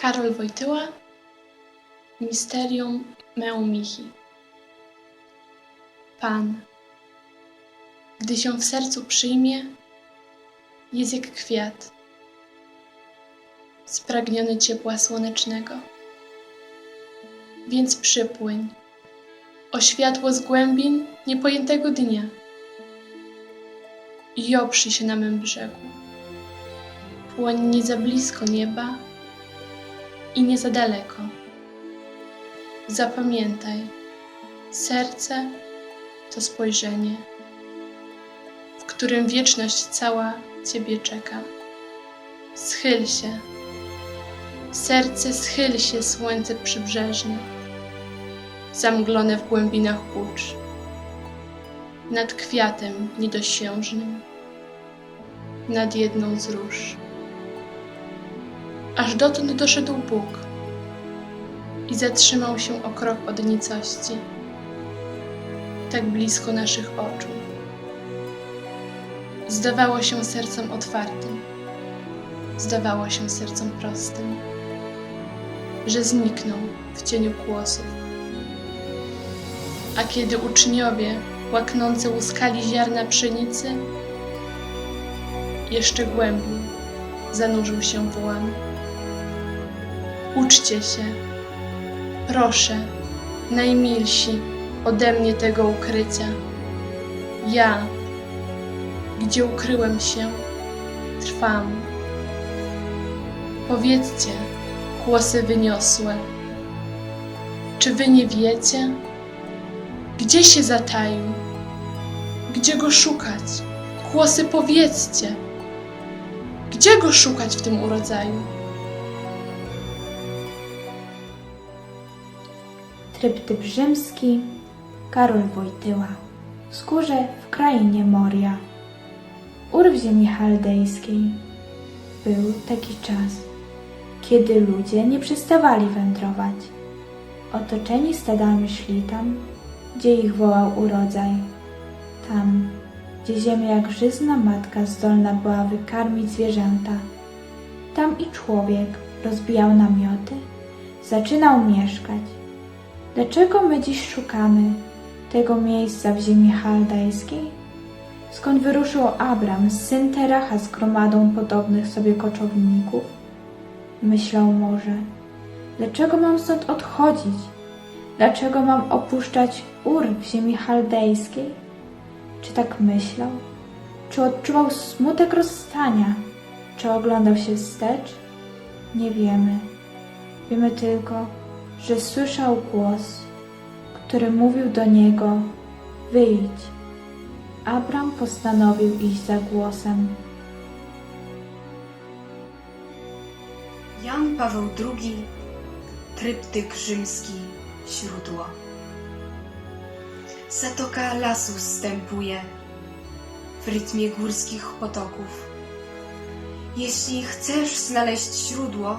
Karol Wojtyła Misterium Meumichi Pan, gdy się w sercu przyjmie, jest jak kwiat, spragniony ciepła słonecznego. Więc przypłyń, o światło z głębin niepojętego dnia i oprzyj się na mym brzegu. Płoń nie za blisko nieba i nie za daleko. Zapamiętaj, serce to spojrzenie, w którym wieczność cała Ciebie czeka. Schyl się, serce schyl się, słońce przybrzeżne, zamglone w głębinach ucz, nad kwiatem niedosiężnym, nad jedną z róż. Aż dotąd doszedł Bóg i zatrzymał się o krok od nicości, tak blisko naszych oczu. Zdawało się sercem otwartym, zdawało się sercem prostym, że zniknął w cieniu kłosów. A kiedy uczniowie łaknący łuskali ziarna pszenicy, jeszcze głębiej zanurzył się w. Uczcie się, proszę, najmilsi, ode mnie tego ukrycia. Ja, gdzie ukryłem się, trwam. Powiedzcie, głosy wyniosłe, czy wy nie wiecie, gdzie się zataił, gdzie go szukać? Głosy powiedzcie, gdzie go szukać w tym urodzaju? Tryptyk rzymski Karol Wojtyła w skórze w krainie Moria. Ur w ziemi chaldejskiej. Był taki czas, kiedy ludzie nie przestawali wędrować. Otoczeni stadami szli tam, gdzie ich wołał urodzaj. Tam, gdzie ziemia jak żyzna matka zdolna była wykarmić zwierzęta. Tam i człowiek rozbijał namioty, zaczynał mieszkać. Dlaczego my dziś szukamy tego miejsca w ziemi chaldejskiej? Skąd wyruszył Abram, syn Teracha z gromadą podobnych sobie koczowników? Myślał może, dlaczego mam stąd odchodzić? Dlaczego mam opuszczać Ur w ziemi chaldejskiej? Czy tak myślał? Czy odczuwał smutek rozstania? Czy oglądał się wstecz? Nie wiemy. Wiemy tylko, że słyszał głos, który mówił do niego: Wyjdź. Abram postanowił iść za głosem. Jan Paweł II, tryptyk rzymski, źródło. Zatoka lasu zstępuje w rytmie górskich potoków. Jeśli chcesz znaleźć źródło,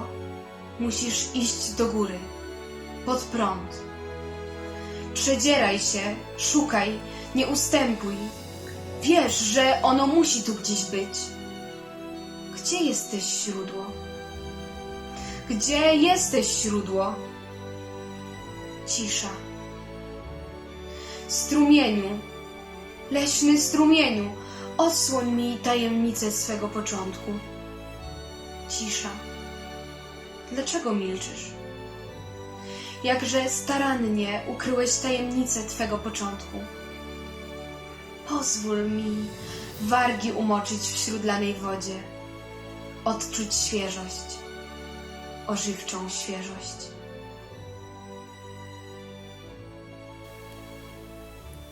musisz iść do góry, pod prąd. Przedzieraj się, szukaj, nie ustępuj. Wiesz, że ono musi tu gdzieś być. Gdzie jesteś źródło? Gdzie jesteś źródło? Cisza. Strumieniu, leśny strumieniu, odsłoń mi tajemnicę swego początku. Cisza. Dlaczego milczysz? Jakże starannie ukryłeś tajemnicę Twego początku. Pozwól mi wargi umoczyć w śródlanej wodzie, odczuć świeżość ożywczą świeżość.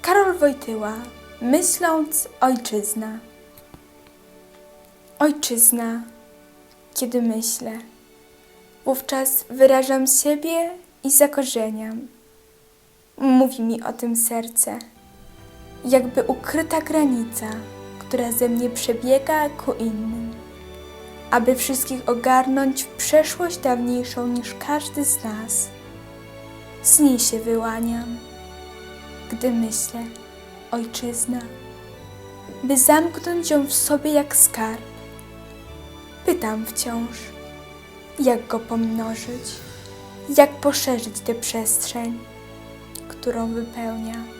Karol Wojtyła, myśląc ojczyzna. Ojczyzna, kiedy myślę, wówczas wyrażam siebie i zakorzeniam. Mówi mi o tym serce, jakby ukryta granica, która ze mnie przebiega ku innym aby wszystkich ogarnąć w przeszłość dawniejszą niż każdy z nas. Z niej się wyłaniam, gdy myślę, ojczyzna, by zamknąć ją w sobie jak skarb. Pytam wciąż, Jak go pomnożyć? Jak poszerzyć tę przestrzeń, którą wypełnia?